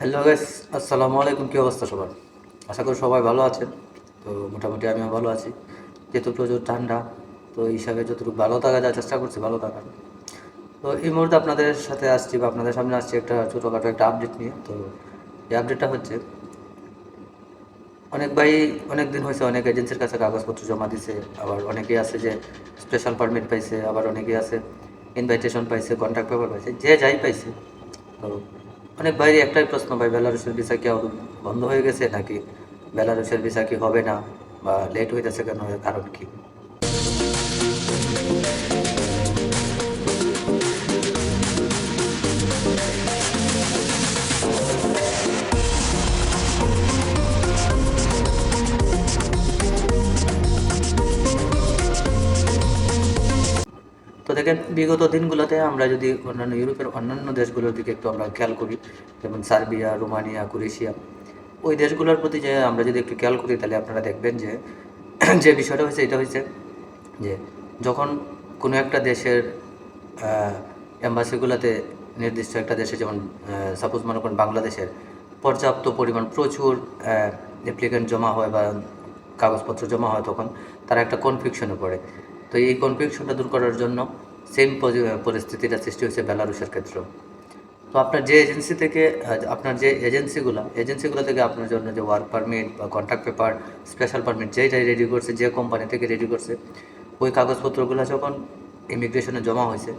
Hello guys আসসালামু আলাইকুম, কী অবস্থা সবার? আশা করি সবাই ভালো আছেন। তো মোটামুটি আমিও ভালো আছি। যেহেতু প্রচুর ঠান্ডা, তো এই হিসাবে যতটুকু ভালো থাকা যায়, চেষ্টা করছি ভালো থাকার। তো এই মুহূর্তে আপনাদের সাথে আসছি বা আপনাদের সামনে আসছি একটা ছোটোখাটো একটা আপডেট নিয়ে। তো এই আপডেটটা হচ্ছে, অনেক ভাই অনেক দিন হয়েছে, অনেক এজেন্সির কাছে কাগজপত্র জমা দিছে। আবার অনেকেই আছে যে স্পেশাল পারমিট পাইছে, আবার অনেকেই আছে ইনভাইটেশন পাইছে কন্ট্যাক্ট পেপার পাইছে, যে যাই পাইছে। তো অনেক বাইরে একটাই প্রশ্ন, ভাই, বেলারুশের ভিসা কি বন্ধ হয়ে গেছে নাকি? বেলারুশের ভিসা কি হবে না? বা লেট হইতেছে কেন? কারণ কি? দেখেন বিগত দিনগুলোতে আমরা যদি অন্যান্য ইউরোপের অন্যান্য দেশগুলোর দিকে একটু আমরা খেয়াল করি, যেমন সার্বিয়া, রোমানিয়া, ক্রোয়েশিয়া, ওই দেশগুলোর প্রতি যে আমরা যদি একটু খেয়াল করি, তাহলে আপনারা দেখবেন যে যে বিষয়টা হয়েছে, এটা হয়েছে যে, যখন কোনো একটা দেশের অ্যাম্বাসিগুলোতে নির্দিষ্ট একটা দেশে যেমন সাপোজ মনে করেন বাংলাদেশের পর্যাপ্ত পরিমাণ প্রচুর অ্যাপ্লিকেন্ট জমা হয় বা কাগজপত্র জমা হয় তখন, তারা একটা কনফিউশনে পড়ে। তো এই কনফিউশনটা দূর করার জন্য সেম পরিস্থিতিটা সৃষ্টি হয়েছে বেলারুশের ক্ষেত্রেও। তো আপনার যে এজেন্সি থেকে আপনার যে এজেন্সিগুলো এজেন্সিগুলো থেকে আপনার জন্য যে ওয়ার্ক পারমিট বা কন্ট্রাক্ট পেপার স্পেশাল পারমিট যেটাই রেডি করছে, যে কোম্পানি থেকে রেডি করছে, ওই কাগজপত্রগুলো যখন ইমিগ্রেশনে জমা হয়েছে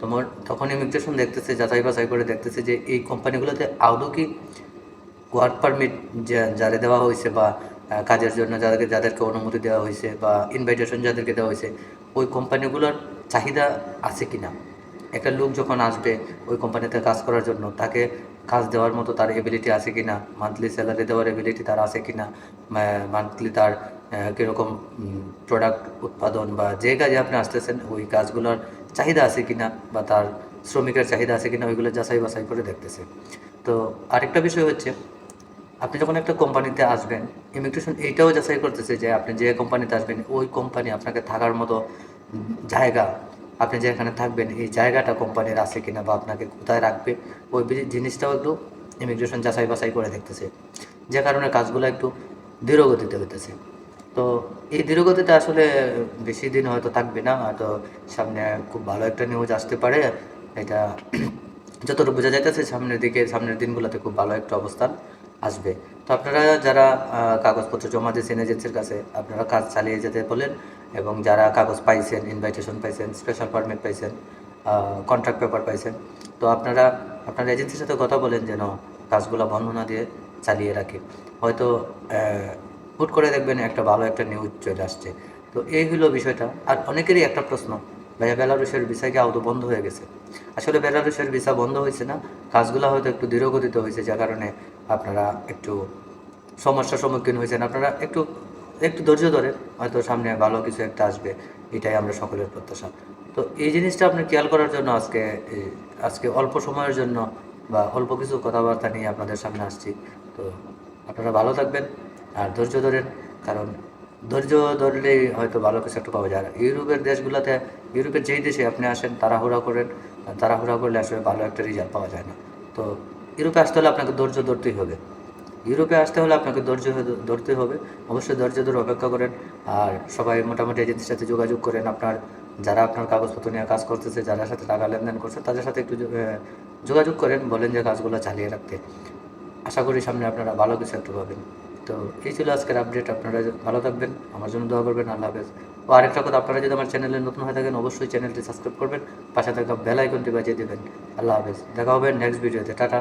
তোমার তখন ইমিগ্রেশন দেখতেছে, যাচাই বাছাই করে দেখতেছে যে এই কোম্পানিগুলোতে আদৌ কি ওয়ার্ক পারমিট যারা দেওয়া হয়েছে বা কাজের জন্য যাদেরকে যাদেরকে অনুমতি দেওয়া হয়েছে বা ইনভাইটেশন যাদেরকে দেওয়া হয়েছে ওই কোম্পানিগুলোর চাহিদা আছে কি না একটা লোক যখন আসবে ওই কোম্পানিতে কাজ করার জন্য, তাকে কাজ দেওয়ার মতো তার এবিলিটি আছে কি না মান্থলি স্যালারি দেওয়ার এবিলিটি তার আছে কি না মান্থলি তার কীরকম প্রোডাক্ট উৎপাদন বা যে কাজে আপনি আসতেছেন, ওই কাজগুলোর চাহিদা আছে কি না বা তার শ্রমিকের চাহিদা আছে কি না ওইগুলো যাচাই বাছাই করে দেখতেছে। তো আরেকটা বিষয় হচ্ছে, আপনি যখন একটা কোম্পানিতে আসবেন ইমিগ্রেশন এইটাও যাচাই করতেছে যে আপনি যে কোম্পানিতে আসবেন, ওই কোম্পানি আপনাকে থাকার মতো জায়গা, আপনি যেখানে থাকবেন, এই জায়গাটা কোম্পানির আছে কিনা বা আপনাকে কোথায় রাখবে, ওই জিনিসটাও একটু ইমিগ্রেশন যাচাই বাছাই করে দেখতেছে। যে কারণে কাজগুলো একটু ধীরগতিতে হইতেছে। তো এই ধীরগতিতে আসলে বেশি দিন হয়তো থাকবে না, হয়তো সামনে খুব ভালো একটা নিউজ আসতে পারে। এটা যতটুকু বোঝা যাইতেছে, সামনের দিকে, সামনের দিনগুলোতে খুব ভালো একটা অবস্থান আসবে। তো আপনারা যারা কাগজপত্র জমা দিয়েছেন এজেন্সির কাছে, আপনারা কাজ চালিয়ে যেতে বলেন। এবং যারা কাগজ পাইছেন ইনভাইটেশন পাইছেন স্পেশাল পারমিট পাইছেন কন্ট্রাক্ট পেপার পাইছেন, তো আপনারা, আপনার এজেন্সির সাথে কথা বলেন যেন কাজগুলো বন্ধ না দিয়ে চালিয়ে রাখে। হয়তো হুট করে দেখবেন একটা ভালো একটা নিউজ চলে আসছে। তো এই হলো বিষয়টা। আর অনেকেরই একটা প্রশ্ন, ভাইয়া, বেলারুশের ভিসা কি আদৌ বন্ধ হয়ে গেছে? আসলে বেলারুশের ভিসা বন্ধ হয়েছে না। কাজগুলো হয়তো একটু ধীরগতিতে হয়েছে যার কারণে আপনারা একটু সমস্যার সম্মুখীন হয়েছেন আপনারা একটু একটু ধৈর্য ধরে হয়তো সামনে ভালো কিছু একটা আসবে, এটাই আমরা সকলের প্রত্যাশা। তো এই জিনিসটা আপনি খেয়াল করার জন্য আজকে আজকে অল্প সময়ের জন্য বা অল্প কিছু কথাবার্তা নিয়ে আপনাদের সামনে আসছি। তো আপনারা ভালো থাকবেন আর ধৈর্য ধরেন, কারণ ধৈর্য ধরলেই হয়তো ভালো কিছু একটা পাওয়া যায়। ইউরোপের দেশগুলোতে, ইউরোপের যেই দেশে আপনি আসেন, তাড়াহুড়া করেন, তাড়াহুড়া করলে আসলে ভালো একটা রেজাল্ট পাওয়া যায় না। তো ইউরোপে আসতে হলে আপনাকে ধৈর্য ধরতেই হবে। ইউরোপে আসতে হলে আপনাকে ধৈর্য ধরতে হবে। অবশ্যই ধৈর্য ধরে অপেক্ষা করেন। আর সবাই মোটামুটি এজেন্সির সাথে যোগাযোগ করেন। আপনার, যারা আপনার কাগজপত্র নিয়ে কাজ করতেছে, যারা সাথে টাকা লেনদেন করছে, তাদের সাথে একটু যোগাযোগ করেন। বলেন যে কাজগুলো চালিয়ে রাখতে। আশা করি সামনে আপনারা ভালো কিছু একটা পাবেন। তো এই ছিল আজকের আপডেট আপনারা ভালো থাকবেন। আমার জন্য দোয়া করবেন। আল্লাহ হাফেজ। ও আরেকটা কথা, আপনারা যদি আমার চ্যানেলে নতুন হয়ে থাকেন, অবশ্যই চ্যানেলটি সাবস্ক্রাইব করবেন। পাশে থাকা বেল আইকনটি বাজিয়ে দেবেন। আল্লাহ হাফেজ। দেখা হবে নেক্সট ভিডিওতে টাটা।